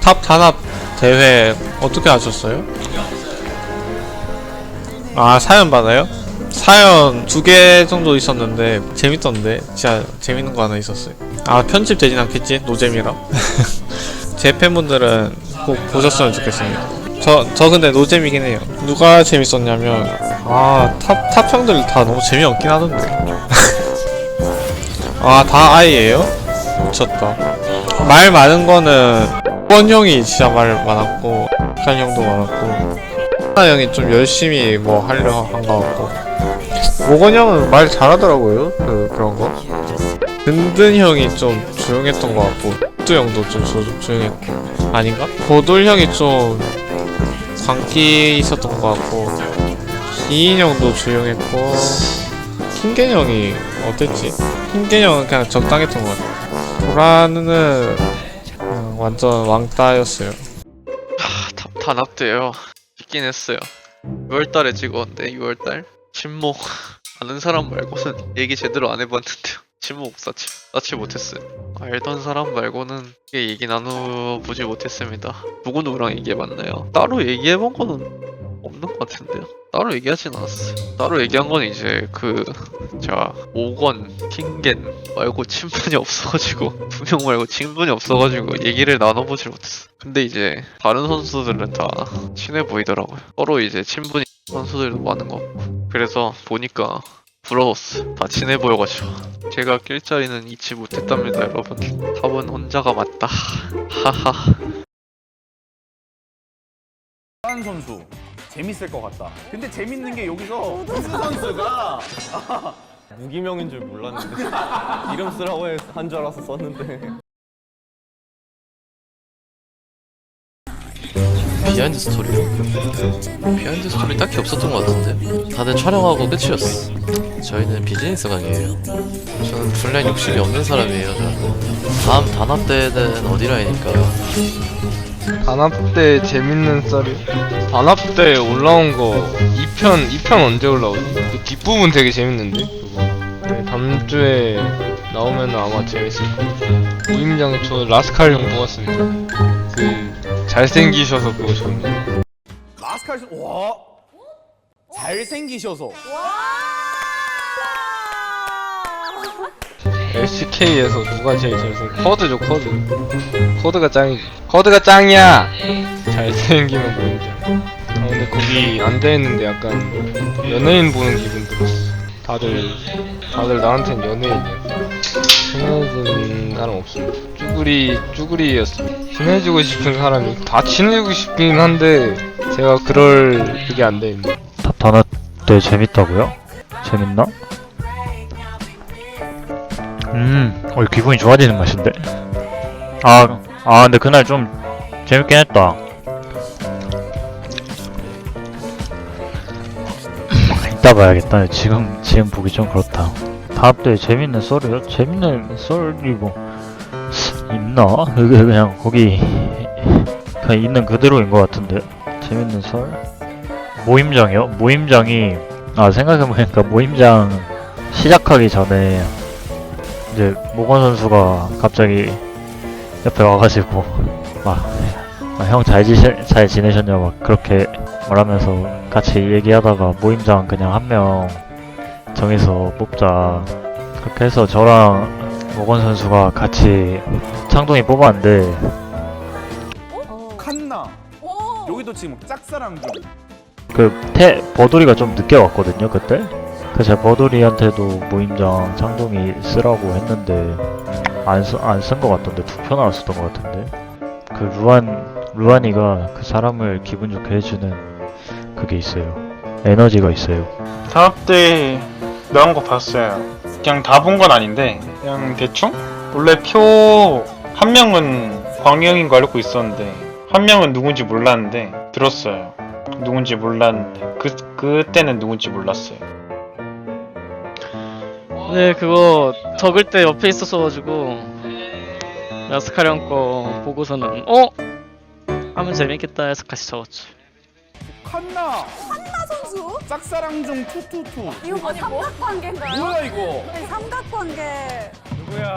탑 단합 대회 어떻게 하셨어요? 아 사연 받아요? 사연 두 개 정도 있었는데 재밌던데 진짜 재밌는 거 하나 있었어요 아 편집 되진 않겠지? 노잼이라 제 팬분들은 꼭 보셨으면 좋겠습니다 저, 저 근데 노잼이긴 해요 누가 재밌었냐면 아 탑 탑 형들 다 너무 재미없긴 하던데 아 다 아이예요? 미쳤다 말 많은 거는 권 형이 진짜 말 많았고 칸 형도 많았고 하나 형이 좀 열심히 뭐 하려 한 거 같고 모건 형은 말 잘하더라고요 그 그런 거 든든 형이 좀 조용했던 거 같고 뚜 형도 좀 조, 조용했고 아닌가? 보돌 형이 좀 광기 있었던 거 같고 기인 형도 조용했고 킹겐 형이 어땠지? 킹겐 형은 그냥 적당했던 것 같아 도라는 음, 완전 왕따였어요 하, 다, 단합돼요. 있긴 했어요. 6월달에 찍었는데 6월달 침묵 아는 사람 말고는 얘기 제대로 안 해봤는데요. 침묵 쌓지 쌓지 못했어요. 알던 사람 말고는 얘기 나눠보지 못했습니다. 누구 누구랑 얘기해봤나요? 따로 얘기해본 거는 없는 것 같은데요. 따로 얘기하진 않았어요. 따로 얘기한 건 이제 그 제가 5권 킹겐 말고 친분이 없어가지고 두 명 말고 친분이 없어가지고 얘기를 나눠보질 못했어. 근데 이제 다른 선수들은 다 친해 보이더라고요. 서로 이제 친분이 선수들도 많은 것 같고. 그래서 보니까 부러웠어. 다 친해 보여가지고. 제가 낄 자리는 잊지 못했답니다, 여러분. 탑은 혼자가 맞다. 하하. 한 선수 재밌을 것 같다. 근데 재밌는 게 여기서 우수 선수가 무기명인 줄 몰랐는데 이름 쓰라고 한 줄 알아서 썼는데. 비하인드 스토리요? 비하인드 스토리 딱히 없었던 것 같은데. 다들 촬영하고 끝이었어. 저희는 비즈니스 강의예요. 저는 분량 욕심이 없는 사람이에요 저는. 다음 단합 때는 어디라니까 단합 때 재밌는 썰이. 단합 때 올라온 거 2편 2편 언제 올라오지? 그 뒷부분 되게 재밌는데? 그거. 네, 다음 주에 나오면 아마 재밌을 거예요. 무임장에 저 라스칼 형 뽑았습니다. 그 잘생기셔서 그거 좋네. 라스칼 선 와. 잘생기셔서 SK에서 누가 제일 잘생겨? 커드죠 커드. 커드가 짱이지. 커드가 짱이야! 잘생기면 무임장 아 근데 거기 앉아있는데 약간 연예인 보는 기분 들었어. 다들 다들 나한텐 연예인이야 친해진 사람 없습니다 쭈구리 쭈구리였어. 친해지고 싶은 사람이 다 친해지고 싶긴 한데 제가 그럴 그게 안 돼 있네. 탑 단합 때 재밌다고요? 재밌나? 음, 어, 기분이 좋아지는 맛인데? 아, 아, 근데 그날 좀 재밌긴 했다. 이따 봐야겠다. 지금, 지금 보기 좀 그렇다. 단합 때 재밌는 썰이요? 재밌는 썰이 뭐, 있나? 그게 그냥 거기, 그냥 있는 그대로인 것 같은데. 재밌는 썰? 모임장이요? 모임장이 아 생각해보니까 모임장 시작하기 전에 이제 모건 선수가 갑자기 옆에 와가지고 막 형 잘 지시 잘 지내셨냐 막 그렇게 말하면서 같이 얘기하다가 모임장 그냥 한 명 정해서 뽑자. 그렇게 해서 저랑 모건 선수가 같이 창동이 뽑았는데 칸나. 여기도 지금 짝사랑 중. 그 태 버돌이가 좀 늦게 왔거든요 그때 그 제가 버돌이한테도 모임장 창동이 쓰라고 했는데 안안쓴 거 같던데 두표 나왔었던 것 같은데 그 루안 루안이가 그 사람을 기분 좋게 해주는 그게 있어요 에너지가 있어요 단합 때 나온 거 봤어요. 그냥 다 본 건 아닌데 그냥 대충 원래 표 한 명은 광영인 거 알고 있었는데 한 명은 누군지 몰랐는데 들었어요. 누군지 몰랐는데 그 그때는 누군지 몰랐어요. 네, 그거 적을 때 옆에 있었어가지고 야스카리 형거 보고서는 어? 하면 재밌겠다 해서 같이 적었죠. 칸나. 칸나 선수? 짝사랑 중 투투투. 이거 뭐 삼각관계인가요? 뭐야 이거? 삼각관계. 누구야?